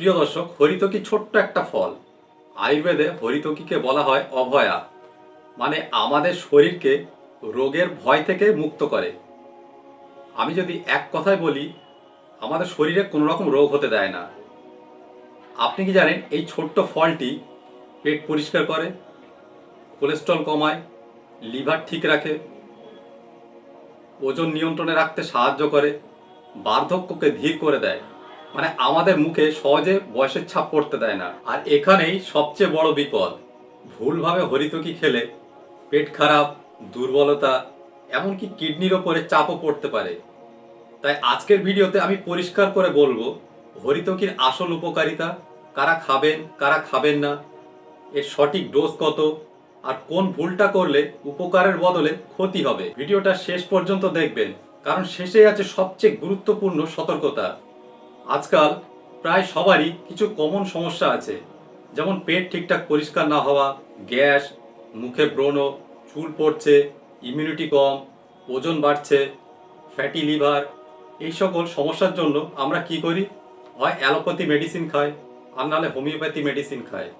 প্রিয় দর্শক, হরিতকি ছোট্ট একটা ফল। আয়ুর্বেদে হরিতকিকে বলা হয় অভয়া। মানে আমাদের শরীরকে রোগের ভয় থেকে মুক্ত করে। আমি যদি এক কথায় বলি, আমাদের শরীরে কোনো রকম রোগ হতে দেয় না। আপনি কি জানেন, এই ছোট্ট ফলটি পেট পরিষ্কার করে, কোলেস্ট্রল কমায়, লিভার ঠিক রাখে, ওজন নিয়ন্ত্রণে রাখতে সাহায্য করে, বার্ধক্যকে ধীর করে দেয়। মানে আমাদের মুখে সহজে বয়সের ছাপ পড়তে দেয় না। আর এখানেই সবচেয়ে বড় বিপদ, ভুলভাবে হরিতকি খেলে পেট খারাপ, দুর্বলতা, এমনকি কিডনির ওপরে চাপও পড়তে পারে। তাই আজকের ভিডিওতে আমি পরিষ্কার করে বলব, হরিতকির আসল উপকারিতা, কারা খাবেন কারা খাবেন না, এর সঠিক ডোজ কত, আর কোন ভুলটা করলে উপকারের বদলে ক্ষতি হবে। ভিডিওটা শেষ পর্যন্ত দেখবেন, কারণ শেষে আছে সবচেয়ে গুরুত্বপূর্ণ সতর্কতা। আজকাল প্রায় সবারই কিছু কমন সমস্যা আছে। যেমন পেট ঠিকঠাক পরিষ্কার না হওয়া, গ্যাস, মুখে ব্রণ, চুল পড়ছে ইমিউনিটি কম, ওজন বাড়ছে ফ্যাটি লিভার এই সকল সমস্যার জন্য আমরা কি করি? হয় অ্যালোপ্যাথি মেডিসিন খাই, আর নাহলে হোমিওপ্যাথি মেডিসিন খায়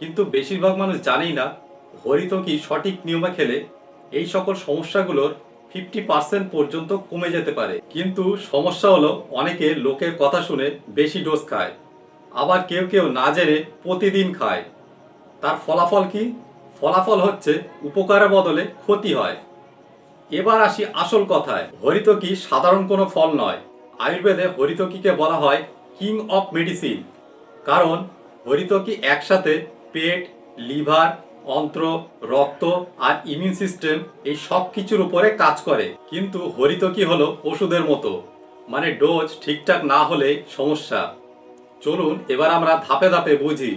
কিন্তু বেশিরভাগ মানুষ জানেই না হরিতকি সঠিক নিয়মে খেলে এই সকল সমস্যাগুলোর ফিফটি পার্সেন্ট পর্যন্ত কমে যেতে পারে। কিন্তু সমস্যা হলো, অনেকে লোকের কথা শুনে বেশি ডোজ খায়, আবার কেউ কেউ না জেনে প্রতিদিন খায়। তার ফলাফল কি? ফলাফল হচ্ছে উপকারের বদলে ক্ষতি হয়। এবার আসি আসল কথায়, হরিতকি সাধারণ কোনো ফল নয়। আয়ুর্বেদে হরিতকিকে বলা হয় কিং অফ মেডিসিন। কারণ হরিতকি একসাথে পেট, লিভার অন্ত্র, রক্ত আর ইমিউন সিস্টেম এই সব কিছুর উপরে কাজ করে। কিন্তু হরিতকি হলো? ওষুধের মতো। মানে ডোজ ঠিকঠাক না হলে সমস্যা। চলুন এবার আমরা ধাপে ধাপে বুঝি।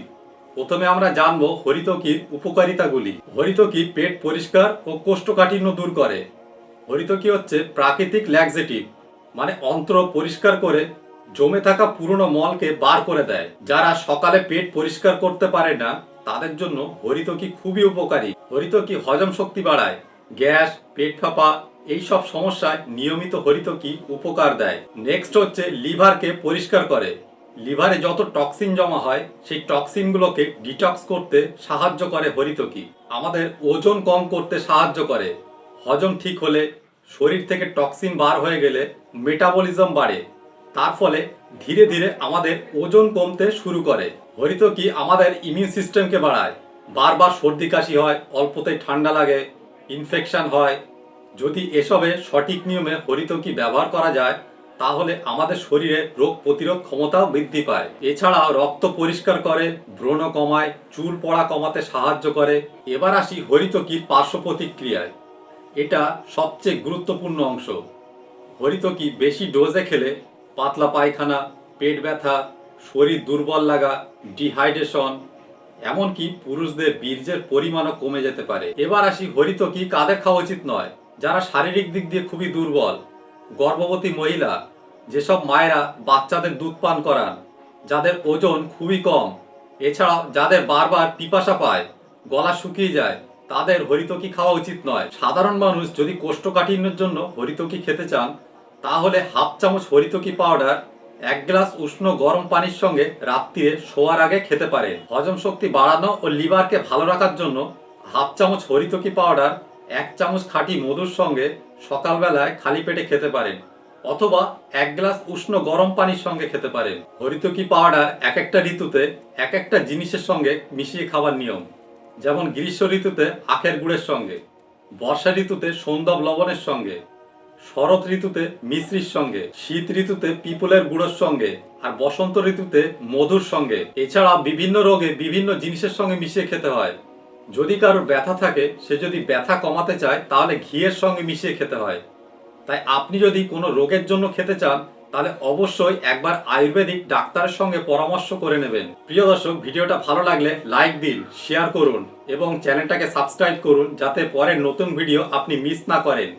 প্রথমে আমরা জানব হরিতকির উপকারিতাগুলি। হরিতকি পেট পরিষ্কার ও কোষ্ঠকাঠিন্য দূর করে? হরিতকি হচ্ছে প্রাকৃতিক ল্যাক্সেটিভ মানে অন্ত্র পরিষ্কার করে জমে থাকা পুরনো মলকে বার করে দেয়, যারা সকালে পেট পরিষ্কার করতে পারে না তাদের জন্য হরিতকি খুবই উপকারী? হরিতকি হজম শক্তি বাড়ায়? গ্যাস, পেট ফাঁপা এই সব সমস্যায় নিয়মিত হরিতকি উপকার দেয়? নেক্সট হচ্ছে লিভারকে পরিষ্কার করে। লিভারে যত টক্সিন জমা হয়, সেই টক্সিনগুলোকে ডিটক্স করতে সাহায্য করে হরিতকি আমাদের ওজন কম করতে সাহায্য করে। হজম ঠিক হলে শরীর থেকে টক্সিন বার হয়ে গেলে মেটাবলিজম বাড়ে। তার ফলে ধীরে ধীরে আমাদের ওজন কমতে শুরু করে। হরিতকি আমাদের ইমিউন সিস্টেমকে বাড়ায়? বারবার সর্দি কাশি হয় অল্পতেই ঠান্ডা লাগে ইনফেকশন হয়। যদি এসবে সঠিক নিয়মে হরিতকি ব্যবহার করা যায়, তাহলে আমাদের শরীরে রোগ প্রতিরোধ ক্ষমতাও বৃদ্ধি পায়। এছাড়াও রক্ত পরিষ্কার করে, ব্রণ কমায়, চুল পড়া কমাতে সাহায্য করে। এবার আসি হরিতকির পার্শ্ব প্রতিক্রিয়ায়। এটা সবচেয়ে গুরুত্বপূর্ণ অংশ। হরিতকি বেশি ডোজে খেলে পাতলা পায়খানা, পেট ব্যথা, শরীর দুর্বল লাগা, ডিহাইড্রেশন, এমনকি পুরুষদের বীর্যের পরিমাণও কমে যেতে পারে। এবার আসি হরিতকি কাদের খাওয়া উচিত নয়? যারা শারীরিক দিক দিয়ে খুবই দুর্বল, গর্ভবতী মহিলা, যেসব মায়েরা বাচ্চাদের দুধ পান করান, যাদের ওজন খুবই কম, এছাড়াও যাদের বারবার পিপাসা পায়, গলা শুকিয়ে যায়, তাদের হরিতকি খাওয়া উচিত নয়? সাধারণ মানুষ যদি কোষ্ঠকাঠিন্যের জন্য হরিতকি খেতে চান তাহলে হাফ চামচ হরিতকি পাউডার এক গ্লাস উষ্ণ গরম পানির সঙ্গে রাত্রিরে শোয়ার আগে খেতে পারে হজম শক্তি বাড়ানো ও লিভারকে ভালো রাখার জন্য হাফ চামচ হরিতকি পাউডার এক চামচ খাঁটি মধুর সঙ্গে সকালবেলায় খালি পেটে খেতে পারেন, অথবা এক গ্লাস উষ্ণ গরম পানির সঙ্গে খেতে পারেন। হরিতকি পাউডার এক একটা ঋতুতে এক একটা জিনিসের সঙ্গে মিশিয়ে খাবার নিয়ম, যেমন গ্রীষ্ম ঋতুতে আখের গুড়ের সঙ্গে, বর্ষা ঋতুতে সৌন্দব লবণের সঙ্গে শরৎ ঋতুতে মিশ্রির সঙ্গে, শীত ঋতুতে পিপলের গুঁড়োর সঙ্গে, আর বসন্ত ঋতুতে মধুর সঙ্গে। এছাড়া বিভিন্ন রোগে বিভিন্ন জিনিসের সঙ্গে মিশিয়ে খেতে হয়। যদি কারোর ব্যথা থাকে, সে যদি ব্যথা কমাতে চায়, তাহলে ঘিয়ের সঙ্গে মিশিয়ে খেতে হয়। তাই আপনি যদি কোনো রোগের জন্য খেতে চান, তাহলে অবশ্যই একবার আয়ুর্বেদিক ডাক্তারের সঙ্গে পরামর্শ করে নেবেন। প্রিয় দর্শক, ভিডিওটা ভালো লাগলে লাইক দিন, শেয়ার করুন, এবং চ্যানেলটাকে সাবস্ক্রাইব করুন, যাতে পরের নতুন ভিডিও আপনি মিস না করেন।